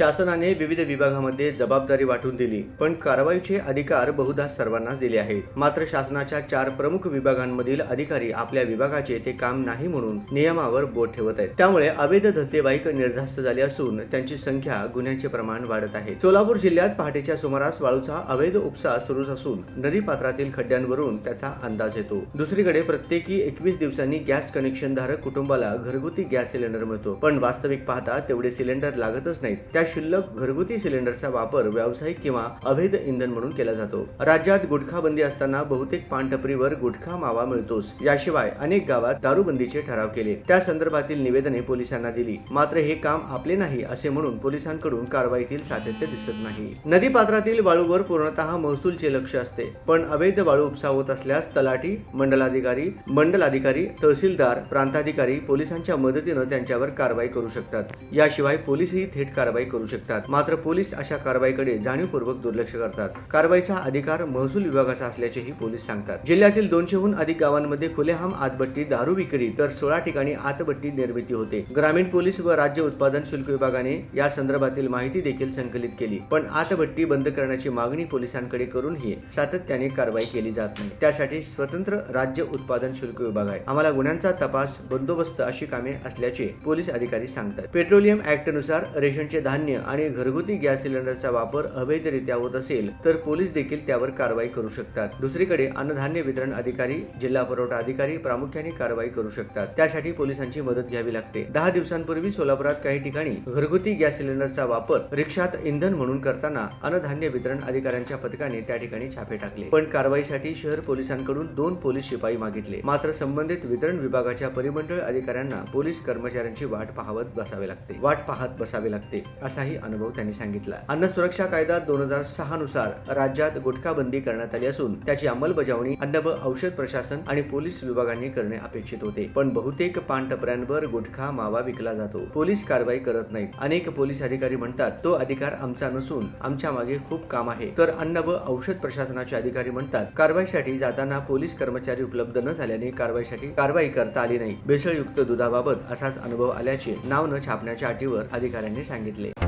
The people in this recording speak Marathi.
शासनाने विविध विभागामध्ये जबाबदारी वाटून दिली पण कारवाईचे अधिकार बहुधा सर्वांनाच दिले आहेत. मात्र शासनाच्या चार प्रमुख विभागांमधील अधिकारी आपल्या विभागाचे ते काम नाही म्हणून नियमावर बोट ठेवत आहेत. त्यामुळे अवैध धंदेवाईक निर्धास्त झाले असून त्यांची संख्या गुन्ह्यांचे प्रमाण वाढत आहे. सोलापूर जिल्ह्यात पहाटेच्या सुमारास वाळूचा अवैध उपसा सुरूच असून नदी पात्रातील खड्ड्यांवरून त्याचा अंदाज येतो. दुसरीकडे प्रत्येकी एकवीस दिवसांनी गॅस कनेक्शन धारक कुटुंबाला घरगुती गॅस सिलेंडर मिळतो पण वास्तविक पाहता तेवढे सिलेंडर लागतच नाहीत. त्या शिल्लक घरगुती सिलेंडरचा वापर व्यावसायिक किंवा अवैध इंधन म्हणून केला जातो. राज्यात गुटखा बंदी असताना बहुतेक पानटपरीवर गुटखा मावा मिळतोच. याशिवाय अनेक गावात दारूबंदीचे ठराव केले. त्या संदर्भातील निवेदने पोलिसांना दिली. मात्र हे काम आपले नाही असे म्हणून पोलिसांकडून कारवाईतील सातत्य दिसत नाही. नदी पात्रातील वाळूवर पूर्णतः महसूलचे लक्ष असते. पण अवैध वाळू उपसा होत असल्यास तलाठी मंडलाधिकारी मंडलाधिकारी तहसीलदार प्रांताधिकारी पोलिसांच्या मदतीनं त्यांच्यावर कारवाई करू शकतात. याशिवाय पोलीसही थेट कारवाई करू शकतात. मात्र पोलीस अशा कारवाईकडे जाणीवपूर्वक दुर्लक्ष करतात. कारवाईचा अधिकार महसूल विभागाचा असल्याचेही पोलीस सांगतात. जिल्ह्यातील दोनशेहून अधिक गावांमध्ये खुलेहाम आतबट्टी दारू विक्री तर सोळा ठिकाणी आतबट्टी निर्मिती होते. ग्रामीण पोलीस व राज्य उत्पादन शुल्क विभागाने या संदर्भातील माहिती देखील संकलित केली. पण आतबट्टी बंद करण्याची मागणी पोलिसांकडे करूनही सातत्याने कारवाई केली जात नाही. त्यासाठी स्वतंत्र राज्य उत्पादन शुल्क विभाग आहे. आम्हाला गुन्ह्यांचा तपास बंदोबस्त अशी कामे असल्याचे पोलीस अधिकारी सांगतात. पेट्रोलियम ऍक्टनुसार रेशनचे धान्य आणि घरगुती गॅस सिलेंडरचा वापर अवैधरित्या होत असेल तर पोलीस देखील त्यावर कारवाई करू शकतात. दुसरीकडे अन्नधान्य वितरण अधिकारी जिल्हा पुरवठा अधिकारी प्रामुख्याने कारवाई करू शकतात. त्यासाठी पोलिसांची मदत घ्यावी लागते. दहा दिवसांपूर्वी सोलापुरात काही ठिकाणी घरगुती गॅस सिलेंडरचा वापर रिक्षात इंधन म्हणून करताना अन्नधान्य वितरण अधिकाऱ्यांच्या पथकाने त्या ठिकाणी छापे टाकले. पण कारवाईसाठी शहर पोलिसांकडून दोन पोलीस शिपाई मागितले. मात्र संबंधित वितरण विभागाच्या परिमंडळ अधिकाऱ्यांना पोलीस कर्मचाऱ्यांची वाट पाहत बसावे लागते. वाट पाहत बसावे लागते. असाही अनुभव त्यांनी सांगितला. अन्न सुरक्षा कायदा दोन हजार सहा नुसार राज्यात गुटखा बंदी करण्यात आली असून त्याची अंमलबजावणी अन्न व औषध प्रशासन आणि पोलीस विभागांनी करणे अपेक्षित होते. पण बहुतेक पानटपऱ्यांवर गुटखा मावा विकला जातो. पोलीस कारवाई करत नाहीत. अनेक पोलीस अधिकारी म्हणतात तो अधिकार आमचा नसून आमच्या मागे खूप काम आहे. तर अन्न व औषध प्रशासनाचे अधिकारी म्हणतात कारवाईसाठी जाताना पोलीस कर्मचारी उपलब्ध न झाल्याने कारवाईसाठी कारवाई करता आली नाही. भेसळयुक्त दुधाबाबत असाच अनुभव आल्याचे नाव न छापण्याच्या अटीवर अधिकाऱ्यांनी सांगितले.